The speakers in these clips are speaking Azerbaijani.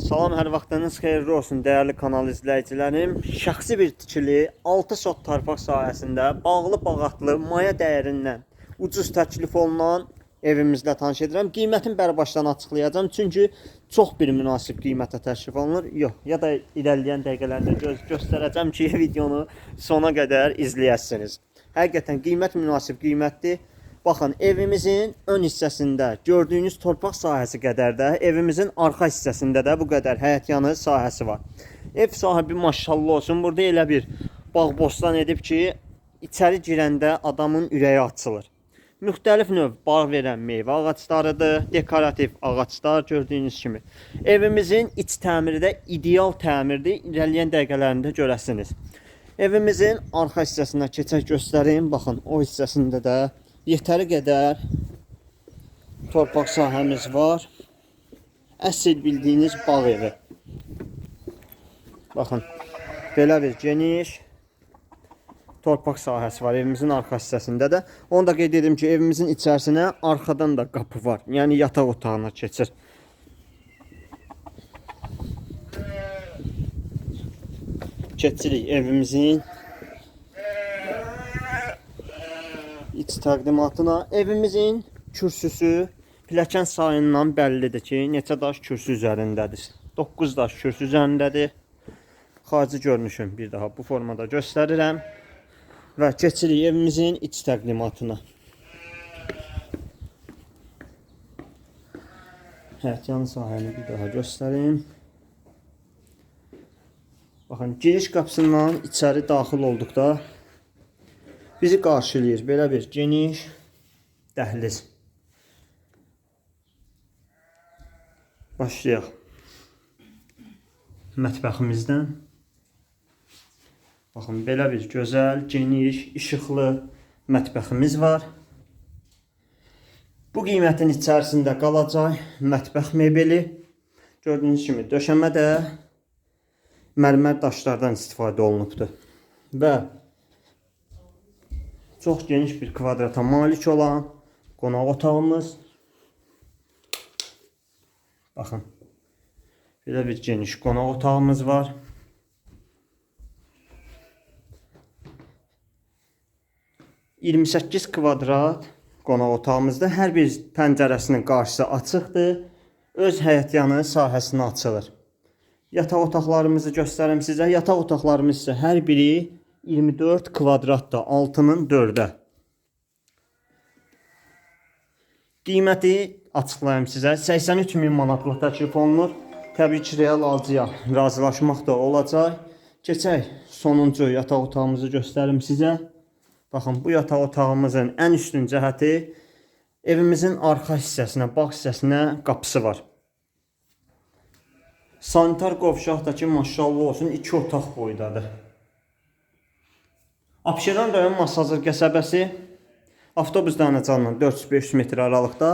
Salam, hər vaxtınız xeyirli olsun dəyərli kanal izləyicilərim. Şəxsi bir tikili 6 sot torpaq sahəsində bağlı bağatlı maya dəyərindən ucuz təklif olunan evimizlə tanış edirəm. Qiymətin bərabərdən açıqlayacağam çünki çox bir münasib qiymətə təklif olunur. Yox, ya da irəliləyən dəqiqələrdə göz göstərəcəm ki, videonu sona qədər izləyəsiniz. Həqiqətən qiymət münasib qiymətdir. Baxın, evimizin ön hissəsində gördüyünüz torpaq sahəsi qədər də evimizin arxa hissəsində də bu qədər həyətyanı sahəsi var. Ev sahibi maşallah olsun, burada elə bir bağ bostan edib ki, içəri girəndə adamın ürəyi açılır. Müxtəlif növ bağ verən meyvə ağaclarıdır, dekorativ ağaclar gördüyünüz kimi. Evimizin iç təmiri də ideal təmirdir. İrəliyən dəqiqələrində görəsiniz. Evimizin arxa hissəsinə keçək göstərim. Baxın, o hissəsində də yetəri qədər torpaq sahəmiz var. Əsl bildiyiniz bağ evi. Baxın, belə bir geniş torpaq sahəsi var evimizin arxa hissəsində də. Onu da qeyd edim ki, evimizin içərisinə arxadan da qapı var. Yəni yataq otağına keçir. Keçirik evimizin iç təqdimatına. Evimizin kürsüsü pilləkən sayından bəllidir ki, neçə daş kürsü üzərindədir. 9 daş kürsü üzərindədir. Xarici görünüşün bir daha bu formada göstərirəm və keçirik evimizin iç təqdimatına. Həyətyan sahəni bir daha göstərim. Baxın, giriş qapısından içəri daxil olduqda bizi qarşılayır belə bir geniş dəhliz. Başlayaq. Mətbəximizdən. Baxın, belə bir gözəl, geniş, işıqlı mətbəximiz var. Bu qiymətin içərisində qalacaq mətbəx mebeli. Gördüyünüz kimi döşəmə də mərmər daşlardan istifadə olunubdur. Və çox geniş bir kvadrata malik olan qonaq otağımız. Baxın. Belə bir geniş qonaq otağımız var. ...28 kvadrat qonaq otağımızda hər bir pəncərəsinin qarşısı açıqdır. Öz həyətyanı sahəsinə açılır. Yataq otaqlarımızı göstərim sizə. Yataq otaqlarımız isə hər biri 24 kvadratda, 6-nın 4-ə. Qiyməti açıqlayım sizə. 83 min manatlıq təklif olunur. Təbii ki, real alıcıya razılaşmaq da olacaq. Keçək sonuncu yataq otağımızı göstərim sizə. Baxın, bu yataq otağımızın ən üstün cəhəti evimizin arxa hissəsinə, bağ hissəsinə qapısı var. Sanitar qovşaq da ki, maşallah olsun, iki otaq boydadır. Abşeron rayon Masazır qəsəbəsi avtobus dayanacağından 400-500 metr aralıqda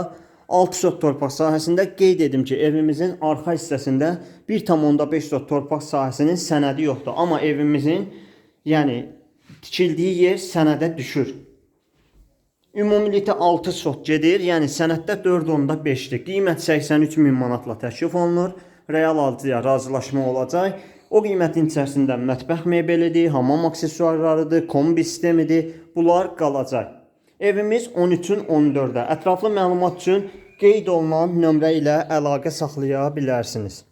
6 sot torpaq sahəsində qeyd edim ki, evimizin arxa hissəsində 1,5 sot torpaq sahəsinin sənədi yoxdur. Amma evimizin, yəni tikildiyi yer sənədə düşür. Ümumilikdə 6 sot gedir, yəni sənəddə 4.5-dir. Qiymət 83 min manatla təklif olunur. Real alıcıya razılaşma olacaq. O qiymətin içərisində mətbəx mebelidir, hamam aksesuarlarıdır, kombi sistemidir. Bunlar qalacaq. Evimiz 13-ün 14-də. Ətraflı məlumat üçün qeyd olunan nömrə ilə əlaqə saxlaya bilərsiniz.